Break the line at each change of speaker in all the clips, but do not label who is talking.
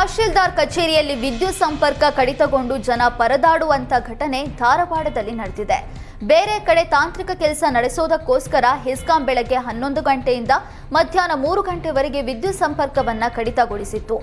ತಹಶೀಲ್ದಾರ್ ಕಚೇರಿಯಲ್ಲಿ ವಿದ್ಯುತ್ ಸಂಪರ್ಕ ಕಡಿತಗೊಂಡು ಜನ ಪರದಾಡುವಂತ ಘಟನೆ ಧಾರವಾಡದಲ್ಲಿ ನಡೆದಿದೆ. ಬೇರೆ ಕಡೆ ತಾಂತ್ರಿಕ ಕೆಲಸ ನಡೆಸೋದಕ್ಕೋಸ್ಕರ ಹೆಸ್ಕಾಂ ಬೆಳಗ್ಗೆ ಹನ್ನೊಂದು ಗಂಟೆಯಿಂದ ಮಧ್ಯಾಹ್ನ ಮೂರು ಗಂಟೆವರೆಗೆ ವಿದ್ಯುತ್ ಸಂಪರ್ಕವನ್ನ ಕಡಿತಗೊಳಿಸಿತ್ತು.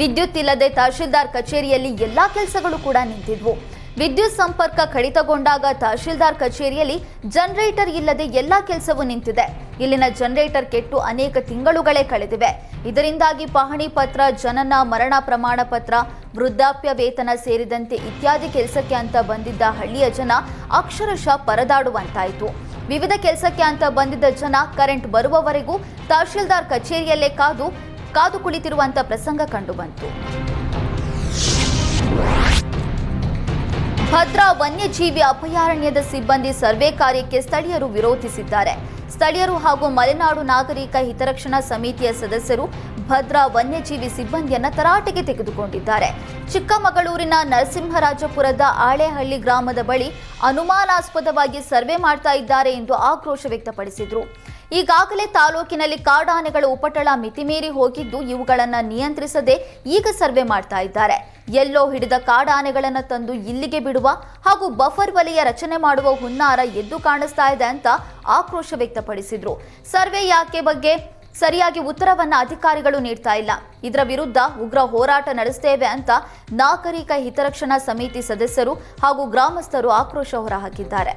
ವಿದ್ಯುತ್ ಇಲ್ಲದೆ ತಹಶೀಲ್ದಾರ್ ಕಚೇರಿಯಲ್ಲಿ ಎಲ್ಲಾ ಕೆಲಸಗಳು ಕೂಡ ನಿಂತಿದ್ವು. ವಿದ್ಯುತ್ ಸಂಪರ್ಕ ಕಡಿತಗೊಂಡಾಗ ತಹಶೀಲ್ದಾರ್ ಕಚೇರಿಯಲ್ಲಿ ಜನರೇಟರ್ ಇಲ್ಲದೆ ಎಲ್ಲಾ ಕೆಲಸವೂ ನಿಂತಿದೆ. ಇಲ್ಲಿನ ಜನರೇಟರ್ ಕೆಟ್ಟು ಅನೇಕ ತಿಂಗಳುಗಳೇ ಕಳೆದಿವೆ. ಇದರಿಂದಾಗಿ ಪಹಣಿ ಪತ್ರ, ಜನನ, ಮರಣ ಪ್ರಮಾಣ ಪತ್ರ, ವೃದ್ಧಾಪ್ಯ ವೇತನ ಸೇರಿದಂತೆ ಇತ್ಯಾದಿ ಕೆಲಸಕ್ಕೆ ಅಂತ ಬಂದಿದ್ದ ಹಳ್ಳಿಯ ಜನ ಅಕ್ಷರಶಃ ಪರದಾಡುವಂತಾಯಿತು. ವಿವಿಧ ಕೆಲಸಕ್ಕೆ ಅಂತ ಬಂದಿದ್ದ ಜನ ಕರೆಂಟ್ ಬರುವವರೆಗೂ ತಹಶೀಲ್ದಾರ್ ಕಚೇರಿಯಲ್ಲೇ ಕಾದು ಕಾದು ಕುಳಿತಿರುವಂತ ಪ್ರಸಂಗ ಕಂಡುಬಂತು ಭದ್ರಾ ವನ್ಯಜೀವಿ ಅಭಯಾರಣ್ಯದ ಸಿಬ್ಬಂದಿ ಸರ್ವೆ ಕಾರ್ಯಕ್ಕೆ ಸ್ಥಳೀಯರು ವಿರೋಧಿಸಿದ್ದಾರೆ. ಸ್ಥಳೀಯರು ಹಾಗೂ ಮಲೆನಾಡು ನಾಗರಿಕ ಹಿತರಕ್ಷಣಾ ಸಮಿತಿಯ ಸದಸ್ಯರು ಭದ್ರಾ ವನ್ಯಜೀವಿ ಸಿಬ್ಬಂದಿಯನ್ನ ತರಾಟೆಗೆ ತೆಗೆದುಕೊಂಡಿದ್ದಾರೆ. ಚಿಕ್ಕಮಗಳೂರಿನ ನರಸಿಂಹರಾಜಪುರದ ಆಳೆಹಳ್ಳಿ ಗ್ರಾಮದ ಬಳಿ ಅನುಮಾನಾಸ್ಪದವಾಗಿ ಸರ್ವೆ ಮಾಡ್ತಾ ಇದ್ದಾರೆ ಎಂದು ಆಕ್ರೋಶ ವ್ಯಕ್ತಪಡಿಸಿದರು. ಈಗಾಗಲೇ ತಾಲೂಕಿನಲ್ಲಿ ಕಾಡಾನೆಗಳ ಉಪಟಳ ಮಿತಿಮೀರಿ ಹೋಗಿದ್ದು ಇವುಗಳನ್ನು ನಿಯಂತ್ರಿಸದೆ ಈಗ ಸರ್ವೆ ಮಾಡ್ತಾ ಇದ್ದಾರೆ. ಎಲ್ಲೋ ಹಿಡಿದ ಕಾಡಾನೆಗಳನ್ನು ತಂದು ಇಲ್ಲಿಗೆ ಬಿಡುವ ಹಾಗೂ ಬಫರ್ ವಲಯ ರಚನೆ ಮಾಡುವ ಹುನ್ನಾರ ಎದ್ದು ಕಾಣಿಸ್ತಾ ಇದೆ ಅಂತ ಆಕ್ರೋಶ ವ್ಯಕ್ತಪಡಿಸಿದ್ರು. ಸರ್ವೆ ಯಾಕೆ ಬಗ್ಗೆ ಸರಿಯಾಗಿ ಉತ್ತರವನ್ನ ಅಧಿಕಾರಿಗಳು ನೀಡ್ತಾ ಇಲ್ಲ. ಇದರ ವಿರುದ್ಧ ಉಗ್ರ ಹೋರಾಟ ನಡೆಸ್ತೇವೆ ಅಂತ ನಾಗರಿಕ ಹಿತರಕ್ಷಣಾ ಸಮಿತಿ ಸದಸ್ಯರು ಹಾಗೂ ಗ್ರಾಮಸ್ಥರು ಆಕ್ರೋಶ ಹೊರಹಾಕಿದ್ದಾರೆ.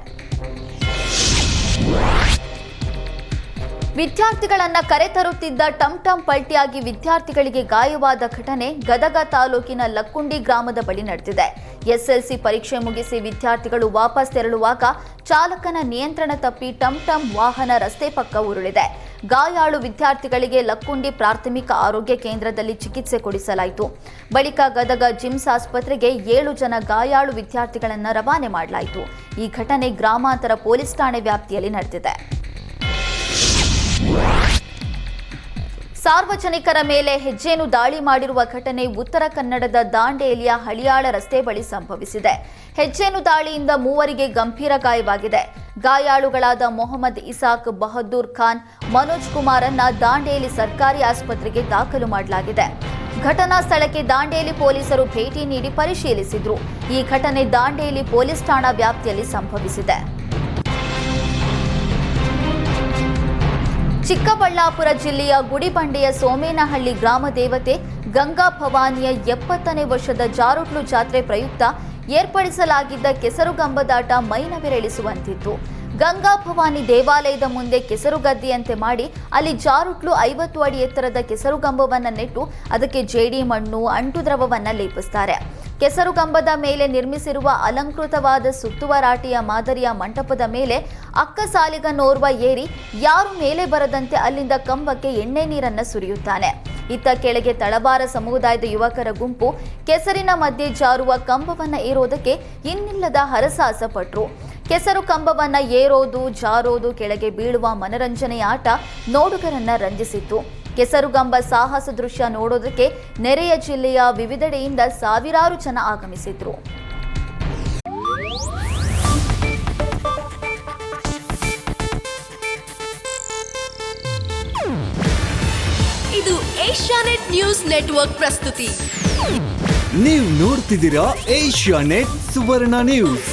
ವಿದ್ಯಾರ್ಥಿಗಳನ್ನ ಕರೆತರುತ್ತಿದ್ದ ಟಮ್ ಟಮ್ ಪಲ್ಟಿಯಾಗಿ ವಿದ್ಯಾರ್ಥಿಗಳಿಗೆ ಗಾಯವಾದ ಘಟನೆ ಗದಗ ತಾಲೂಕಿನ ಲಕ್ಕುಂಡಿ ಗ್ರಾಮದ ಬಳಿ ನಡೆದಿದೆ. ಎಸ್ಎಲ್ಸಿ ಪರೀಕ್ಷೆ ಮುಗಿಸಿ ವಿದ್ಯಾರ್ಥಿಗಳು ವಾಪಸ್ ತೆರಳುವಾಗ ಚಾಲಕನ ನಿಯಂತ್ರಣ ತಪ್ಪಿ ಟಮ್ ಟಮ್ ವಾಹನ ರಸ್ತೆ ಪಕ್ಕ ಉರುಳಿದೆ. ಗಾಯಾಳು ವಿದ್ಯಾರ್ಥಿಗಳಿಗೆ ಲಕ್ಕುಂಡಿ ಪ್ರಾಥಮಿಕ ಆರೋಗ್ಯ ಕೇಂದ್ರದಲ್ಲಿ ಚಿಕಿತ್ಸೆ ಕೊಡಿಸಲಾಯಿತು. ಬಳಿಕ ಗದಗ ಜಿಮ್ಸ್ ಆಸ್ಪತ್ರೆಗೆ ಏಳು ಜನ ಗಾಯಾಳು ವಿದ್ಯಾರ್ಥಿಗಳನ್ನು ರವಾನೆ ಮಾಡಲಾಯಿತು. ಈ ಘಟನೆ ಗ್ರಾಮಾಂತರ ಪೊಲೀಸ್ ಠಾಣೆ ವ್ಯಾಪ್ತಿಯಲ್ಲಿ ನಡೆದಿದೆ. ಸಾರ್ವಜನಿಕರ ಮೇಲೆ ಹೆಜ್ಜೇನು ದಾಳಿ ಮಾಡಿರುವ ಘಟನೆ ಉತ್ತರ ಕನ್ನಡದ ದಾಂಡೇಲಿಯ ಹಳಿಯಾಳ ರಸ್ತೆ ಬಳಿ ಸಂಭವಿಸಿದೆ. ಹೆಜ್ಜೇನು ದಾಳಿಯಿಂದ ಮೂವರಿಗೆ ಗಂಭೀರ ಗಾಯವಾಗಿದೆ. ಗಾಯಾಳುಗಳಾದ ಮೊಹಮ್ಮದ್ ಇಸಾಕ್, ಬಹದ್ದೂರ್ ಖಾನ್, ಮನೋಜ್ ಕುಮಾರನ್ನ ದಾಂಡೇಲಿ ಸರ್ಕಾರಿ ಆಸ್ಪತ್ರೆಗೆ ದಾಖಲು ಮಾಡಲಾಗಿದೆ. ಘಟನಾ ಸ್ಥಳಕ್ಕೆ ದಾಂಡೇಲಿ ಪೊಲೀಸರು ಭೇಟಿ ನೀಡಿ ಪರಿಶೀಲಿಸಿದ್ರು. ಈ ಘಟನೆ ದಾಂಡೇಲಿ ಪೊಲೀಸ್ ಠಾಣಾ ವ್ಯಾಪ್ತಿಯಲ್ಲಿ ಸಂಭವಿಸಿದೆ. ಚಿಕ್ಕಬಳ್ಳಾಪುರ ಜಿಲ್ಲೆಯ ಗುಡಿಬಂಡೆಯ ಸೋಮೇನಹಳ್ಳಿ ಗ್ರಾಮ ದೇವತೆ ಗಂಗಾ ಭವಾನಿಯ ಎಪ್ಪತ್ತನೇ ವರ್ಷದ ಜಾರುಟ್ಲು ಜಾತ್ರೆ ಪ್ರಯುಕ್ತ ಏರ್ಪಡಿಸಲಾಗಿದ್ದ ಕೆಸರುಗಂಬದಾಟ ಮೈನವಿರೆಳಿಸುವಂತಿತ್ತು. ಗಂಗಾ ಭವಾನಿ ದೇವಾಲಯದ ಮುಂದೆ ಕೆಸರು ಗದ್ದೆಯಂತೆ ಮಾಡಿ ಅಲ್ಲಿ ಜಾರುಟ್ಲು ಐವತ್ತು ಅಡಿ ಎತ್ತರದ ಕೆಸರುಗಂಬವನ್ನ ನೆಟ್ಟು ಅದಕ್ಕೆ ಜೇಡಿ ಮಣ್ಣು, ಅಂಟು ದ್ರವವನ್ನು ಲೇಪಿಸ್ತಾರೆ. ಕೆಸರುಗಂಬದ ಮೇಲೆ ನಿರ್ಮಿಸಿರುವ ಅಲಂಕೃತವಾದ ಸುತ್ತುವರಾಟಿಯ ಮಾದರಿಯ ಮಂಟಪದ ಮೇಲೆ ಅಕ್ಕ ಸಾಲಿಗನೋರ್ವ ಏರಿ ಯಾರು ಮೇಲೆ ಬರದಂತೆ ಅಲ್ಲಿಂದ ಕಂಬಕ್ಕೆ ಎಣ್ಣೆ ನೀರನ್ನು ಸುರಿಯುತ್ತಾನೆ. ಇತ್ತ ಕೆಳಗೆ ತಳಬಾರ ಸಮುದಾಯದ ಯುವಕರ ಗುಂಪು ಕೆಸರಿನ ಮಧ್ಯೆ ಜಾರುವ ಕಂಬವನ್ನ ಏರೋದಕ್ಕೆ ಇನ್ನಿಲ್ಲದ ಹರಸಾಹಸ ಪಟ್ರು. ಕೆಸರು ಕಂಬವನ್ನ ಏರೋದು, ಜಾರೋದು, ಕೆಳಗೆ ಬೀಳುವ ಮನರಂಜನೆಯ ಆಟ ನೋಡುಗರನ್ನ ರಂಜಿಸಿತ್ತು. ಕೆಸರುಗಂಬ ಸಾಹಸ ದೃಶ್ಯ ನೋಡೋದಕ್ಕೆ ನೆರೆಯ ಜಿಲ್ಲೆಯ ವಿವಿಧೆಡೆಯಿಂದ ಸಾವಿರಾರು ಜನ ಆಗಮಿಸಿದ್ರು.
ಇದು ಏಷ್ಯಾನೆಟ್ ನ್ಯೂಸ್ ನೆಟ್ವರ್ಕ್ ಪ್ರಸ್ತುತಿ.
ನೀವು ನೋಡ್ತಿದ್ದೀರಾ ಏಷ್ಯಾನೆಟ್ ಸುವರ್ಣ ನ್ಯೂಸ್.